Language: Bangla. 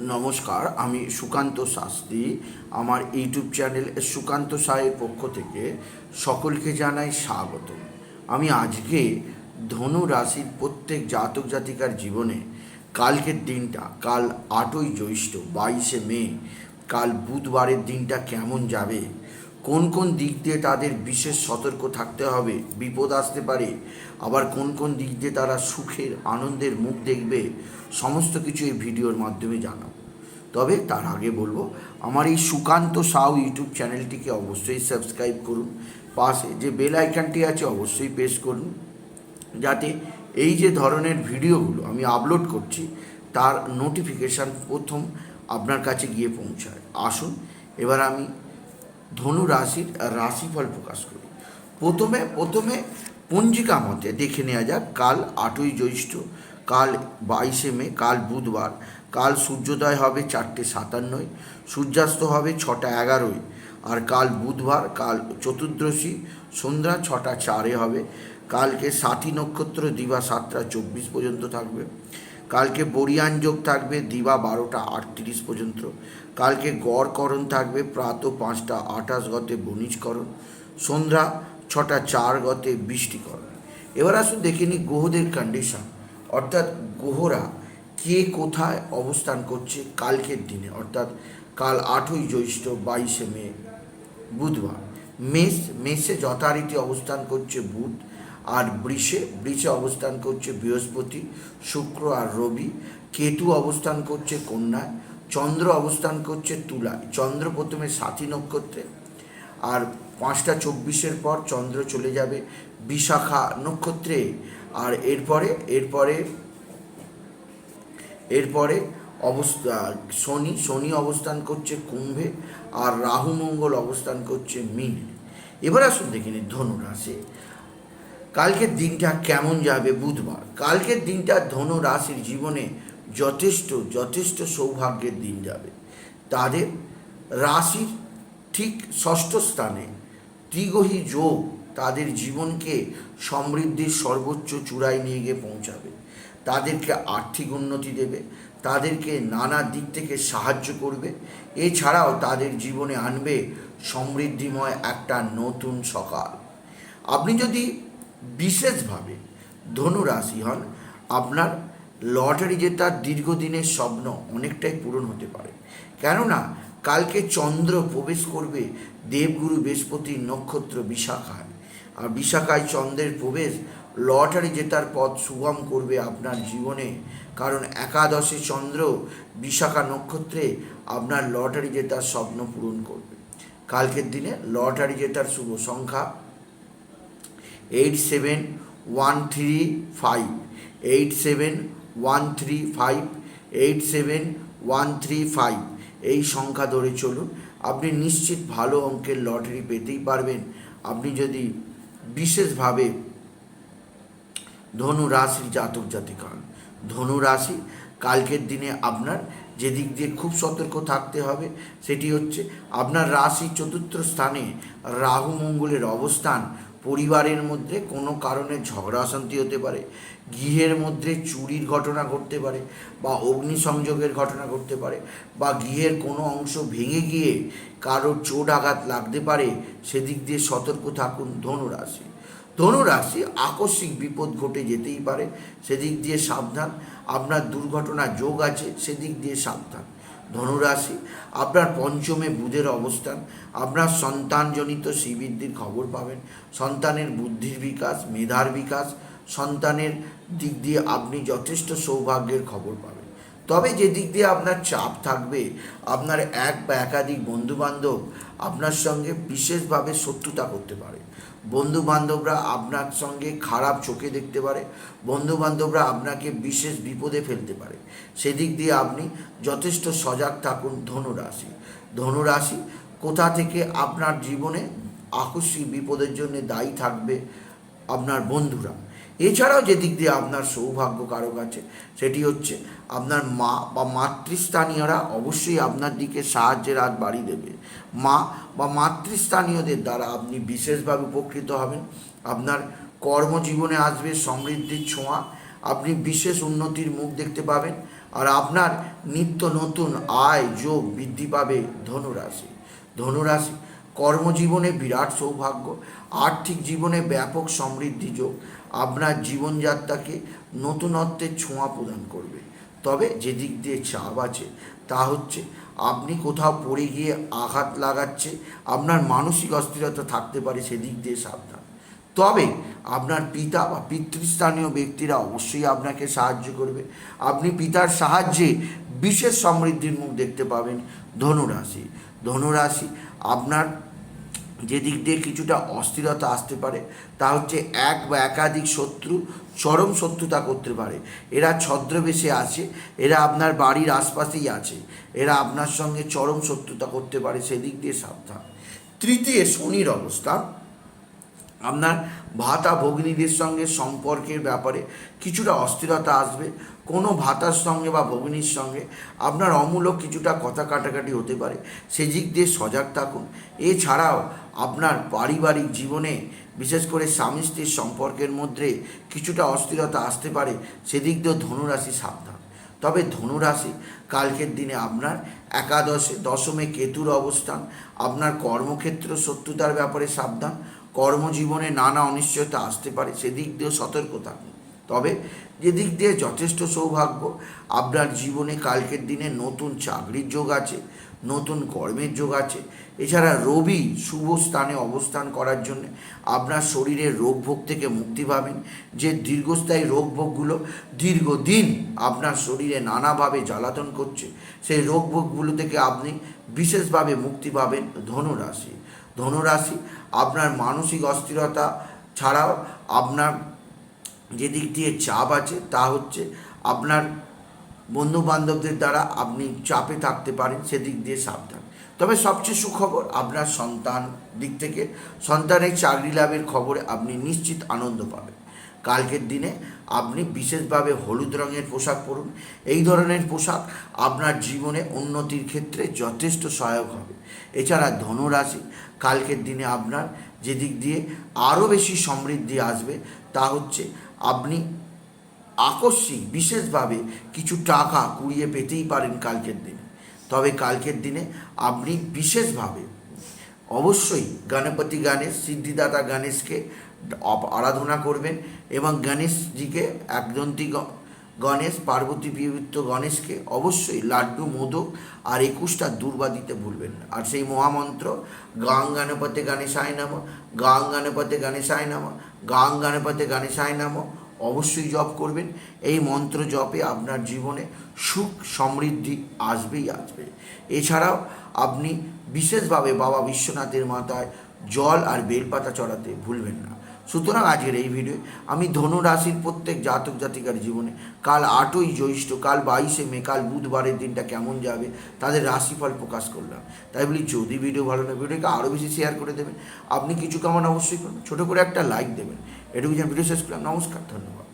নমস্কার, আমি সুকান্ত শাস্ত্রী। আমার ইউটিউব চ্যানেল সুকান্ত সাহের পক্ষ থেকে সকলকে জানাই স্বাগত আমি আজকে ধনু রাশির প্রত্যেক জাতক জাতিকার জীবনে, কালকের দিনটা, কাল আটই জ্যৈষ্ঠ বাইশে মে, কাল বুধবারের দিনটা কেমন যাবে কোন কোন দিক দিয়ে তাদের বিশেষ সতর্ক থাকতে হবে? বিপদ আসতে পারে। আবার কোন কোন দিক দিয়ে তারা সুখের, আনন্দের মুখ দেখবে? সমস্ত কিছু এই ভিডিওর মাধ্যমে জানাব। তবে তার আগে বলব, আমার এই সুকান্ত সাউ ইউটিউব চ্যানেলটিকে অবশ্যই সাবস্ক্রাইব করুন। পাশে যে বেল আইকনটি আছে, অবশ্যই প্রেস করুন। যাতে এই যে ধরনের ভিডিওগুলো আমি আপলোড করছি, তার নোটিফিকেশান প্রথম আপনার কাছে গিয়ে পৌঁছায়। আসুন, এবার আমি ধনু রাশির রাশিফল প্রকাশ করি। প্রথমে প্রথমে পঞ্জিকা মতে দেখে নেওয়া যাক, কাল আটই জ্যৈষ্ঠ, কাল বাইশে মে, কাল বুধবার, কাল সূর্যোদয় হবে চারটে সাতান্নয়, সূর্যাস্ত হবে ছটা এগারোয়, আর কাল বুধবার, কাল চতুর্দশী, সন্ধ্যা ছটা চারে হবে, কালকে সাথী নক্ষত্র, দিবা সাতটা চব্বিশ পর্যন্ত থাকবে। কালকে বরিয়ান যোগ থাকবে, দিবা বারোটা আটত্রিশ পর্যন্ত। কালকে গড়করণ থাকবে, প্রাত পাঁচটা আঠাশ গতে বণিজকরণ। সন্ধ্যা ছটা চার গতে বৃষ্টিকরণ। এবার আসুন দেখে নিই গ্রহদের কন্ডিশন অর্থাৎ গ্রহরা কে কোথায় অবস্থান করছে কালকের দিনে? অর্থাৎ কাল আটই জ্যৈষ্ঠ বাইশে মে, বুধবার। মেষ, মেষে যথারীতি অবস্থান করছে বুধ। আর বৃষে বৃষে অবস্থান করছে বৃহস্পতি, শুক্র আর রবি, কেতু অবস্থান করছে কন্যায় চন্দ্র অবস্থান করছে তুলায়। চন্দ্র প্রথমে সাথী নক্ষত্রে, আর পাঁচটা চব্বিশের পর চন্দ্র চলে যাবে বিশাখা নক্ষত্রে। আর এরপরে এরপরে এরপরে অবস্থা, শনি শনি অবস্থান করছে কুম্ভে, আর রাহু মঙ্গল অবস্থান করছে মিনে। এবার আসুন দেখিনি ধনু রাশি। কালকের দিনটা কেমন যাবে বুধবার? কালকের দিনটা ধনু রাশির জীবনে যথেষ্ট যথেষ্ট সৌভাগ্যের দিন যাবে। তাদের রাশির ঠিক ষষ্ঠ স্থানে ত্রিগহী যোগ তাদের জীবনকে সমৃদ্ধির সর্বোচ্চ চূড়ায় নিয়ে গিয়ে পৌঁছাবে। তাদেরকে আর্থিক উন্নতি দেবে, তাদেরকে নানা দিক থেকে সাহায্য করবে। এছাড়াও তাদের জীবনে আনবে সমৃদ্ধিময় একটা নতুন সকাল। আপনি যদি বিশেষভাবে ধনুরাশি হন, আপনার লটারি জেতার দীর্ঘদিনের স্বপ্ন অনেকটাই পূরণ হতে পারে। কেননা, কালকে চন্দ্র প্রবেশ করবে, দেবগুরু বৃহস্পতি নক্ষত্র বিশাখায়। আর বিশাখায় চন্দ্রের প্রবেশ লটারি জেতার পথ সুগম করবে আপনার জীবনে। কারণ একাদশে চন্দ্র বিশাখা নক্ষত্রে আপনার লটারি জেতার স্বপ্ন পূরণ করবে। কালকের দিনে লটারি জেতার শুভ সংখ্যা eight seven one three five eight seven one three five eight seven one three five এই সংখ্যা ধরে চলুন। আপনি নিশ্চিত ভালো অঙ্কের লটারি পেতেই পারবেন। আপনি যদি বিশেষভাবে ধনু রাশির জাতক জাতিকা হন, ধনু রাশি কালকের দিনে আপনার যে দিক দিয়ে খুব সতর্ক থাকতে হবে, সেটি হচ্ছে আপনার রাশি চতুর্থ স্থানে রাহু মঙ্গলের অবস্থান পরিবারের মধ্যে কোনো কারণে ঝগড়া অশান্তি হতে পারে, গৃহের মধ্যে চুরির ঘটনা ঘটতে পারে বা অগ্নিসংযোগের ঘটনা ঘটতে পারে বা গৃহের কোনো অংশ ভেঙে গিয়ে কারোর চোট আঘাত লাগতে পারে, সেদিক দিয়ে সতর্ক থাকুন ধনুরাশি। ধনুরাশি আকস্মিক বিপদ ঘটে যেতেই পারে, সেদিক দিয়ে সাবধান। আপনার দুর্ঘটনা যোগ আছে, সেদিক দিয়ে সাবধান। ধনুরাশি। আপনার পঞ্চমে বুধের অবস্থান। আপনার সন্তানজনিত শ্রীবৃদ্ধির খবর পাবেন। সন্তানের বুদ্ধির বিকাশ, মেধার বিকাশ, সন্তানের দিক দিয়ে আপনি যথেষ্ট সৌভাগ্যের খবর পাবেন। তবে যে দিক দিয়ে আপনার চাপ থাকবে, আপনার এক বা একাধিক বন্ধুবান্ধব আপনার সঙ্গে বিশেষভাবে শত্রুতা করতে পারে। বন্ধু বান্ধবরা আপনার সঙ্গে খারাপ চোখে দেখতে পারে বন্ধু বান্ধবরা আপনাকে বিশেষ বিপদে ফেলতে পারে। সেদিক দিয়ে আপনি যথেষ্ট সজাগ থাকুন ধনুরাশি। ধনুরাশি কোথা থেকে আপনার জীবনে আকস্মিক বিপদের জন্য দায়ী থাকবে আপনার বন্ধুরা। এছাড়াও যে দিক দিয়ে আপনার সৌভাগ্য কারক আছে, সেটি হচ্ছে আপনার মা বা মাতৃস্থানীয়রা অবশ্যই আপনার দিকে সাহায্যের হাত বাড়িয়ে দেবে। মা বা মাতৃস্থানীয়দের দ্বারা আপনি বিশেষভাবে উপকৃত হবেন। আপনার কর্মজীবনে আসবে সমৃদ্ধির ছোঁয়া, আপনি বিশেষ উন্নতির মুখ দেখতে পাবেন আর আপনার নিত্য নতুন আয়, যোগ বৃদ্ধি পাবে ধনুরাশি। ধনুরাশি, কর্মজীবনে বিরাট সৌভাগ্য, আর্থিক জীবনে ব্যাপক সমৃদ্ধি যোগ জীবনযাত্রাকে নতুনত্বের ছোঁয়া প্রদান করবে। তবে যে দিক দিয়ে চাপ আছে, তা হচ্ছে আপনি কোথাও পড়ে গিয়ে আঘাত লাগাচ্ছে, আপনার মানসিক অস্থিরতা থাকতে পারে সেদিক দিয়ে সাবধান। তবে আপনার পিতা বা পিতৃস্থানীয় ব্যক্তিরা অবশ্যই আপনাকে সাহায্য করবে। আপনি পিতার সাহায্যে বিশেষ সমৃদ্ধির মুখ দেখতে পাবেন ধনুরাশি। ধনুরাশি আপনার যে দিক দিয়ে কিছুটা অস্থিরতা আসতে পারে, তা হচ্ছে এক বা একাধিক শত্রু, চরম শত্রুতা করতে পারে। এরা ছদ্রবেশে আছে, এরা আপনার বাড়ির আশপাশেই আছে, এরা আপনার সঙ্গে চরম শত্রুতা করতে পারে সেদিক দিয়ে সাবধান। তৃতীয় শনির অবস্থা, আপনার ভাতা ভগ্নীদের সঙ্গে সম্পর্কের ব্যাপারে কিছুটা অস্থিরতা আসবে, কোনো ভাতার সঙ্গে বা ভগ্নীর সঙ্গে আপনার অমূলক কিছুটা কথা কাটাকাটি হতে পারে, সেদিক দিয়ে সজাগ থাকুন। এছাড়াও আপনার পারিবারিক জীবনে, বিশেষ করে স্বামী স্ত্রীর সম্পর্কের মধ্যে কিছুটা অস্থিরতা আসতে পারে, সেদিক দিয়েও ধনুরাশি সাবধান। তবে ধনুরাশি, কালকের দিনে আপনার একাদশে, দশমে কেতুর অবস্থান, আপনার কর্মক্ষেত্র শত্রুতার ব্যাপারে সাবধান, কর্মজীবনে নানা অনিশ্চয়তা আসতে পারে, সেদিক দিয়েও সতর্ক থাকুন। তবে যেদিক দিয়ে যথেষ্ট সৌভাগ্য, আপনার জীবনে কালকের দিনে নতুন চাকরির যোগ আছে নতুন কর্মের যোগ আছে। এছাড়া রবি শুভ স্থানে অবস্থান করার জন্য আপনার শরীরের রোগ ভোগ থেকে মুক্তি পাবেন। যে দীর্ঘস্থায়ী রোগ ভোগগুলো দীর্ঘদিন আপনার শরীরে নানাভাবে জ্বালাতন করছে, সেই রোগ ভোগগুলো থেকে আপনি বিশেষভাবে মুক্তি পাবেন ধনুরাশি। ধনুরাশি আপনার মানসিক অস্থিরতা ছাড়াও আপনার যে দিক দিয়ে চাপ আছে তা হচ্ছে আপনার বন্ধু বান্ধবদের দ্বারা আপনি চাপে থাকতে পারেন, সেদিক দিয়ে সাবধান। তবে সবচেয়ে সুখবর আপনার সন্তান দিক থেকে, সন্তানের চাকরি লাভের খবরে আপনি নিশ্চিত আনন্দ পাবেন। কালকের দিনে আপনি বিশেষভাবে হলুদ রঙের পোশাক পরুন। এই ধরনের পোশাক আপনার জীবনে উন্নতির ক্ষেত্রে যথেষ্ট সহায়ক হবে। এছাড়া ধনুরাশি, কালকের দিনে আপনার যেদিক দিয়ে আরও বেশি সমৃদ্ধি আসবে, তা হচ্ছে আপনি আকস্মিক, বিশেষভাবে কিছু টাকা কুড়িয়ে পেতেই পারেন কালকের দিনে। তবে কালকের দিনে আপনি বিশেষভাবে অবশ্যই গণপতি গণেশ, সিদ্ধিদাতা গণেশকে আরাধনা করবেন এবং গণেশজিকে একদন্তী গণেশ, পার্বতী বিবৃত্ত গণেশকে অবশ্যই লাড্ডু, মোদক আর একুশটা দুর্বা দিতে ভুলবেন আর সেই মহামন্ত্র, গাং গণপতি গণেশায় নাম, গাং গণপতি গণেশায় নাম, গাং গণপতি গণেশায় নাম অবশ্যই জপ করবেন। এই মন্ত্র জপে আপনার জীবনে সুখ সমৃদ্ধি আসবেই আসবে। এছাড়াও আপনি বিশেষভাবে বাবা বিশ্বনাথের মাথায় জল আর বেলপাতা চড়াতে ভুলবেন না। সুতরাং আজকের এই ভিডিও আমি ধনু রাশির প্রত্যেক জাতক জাতিকার জীবনে কাল আটই জ্যৈষ্ঠ, কাল বাইশে মে, কাল বুধবারের দিনটা কেমন যাবে তাদের রাশিফল প্রকাশ করলাম। তাই বলি, যদি ভিডিও ভালো লাগে, ভিডিওকে আরও বেশি শেয়ার করে দেবেন। আপনি কিছু কামনা অবশ্যই করুন ছোটো করে একটা লাইক দেবেন। এটুকু যেন ভিডিও শেষ করলাম। নমস্কার ধন্যবাদ।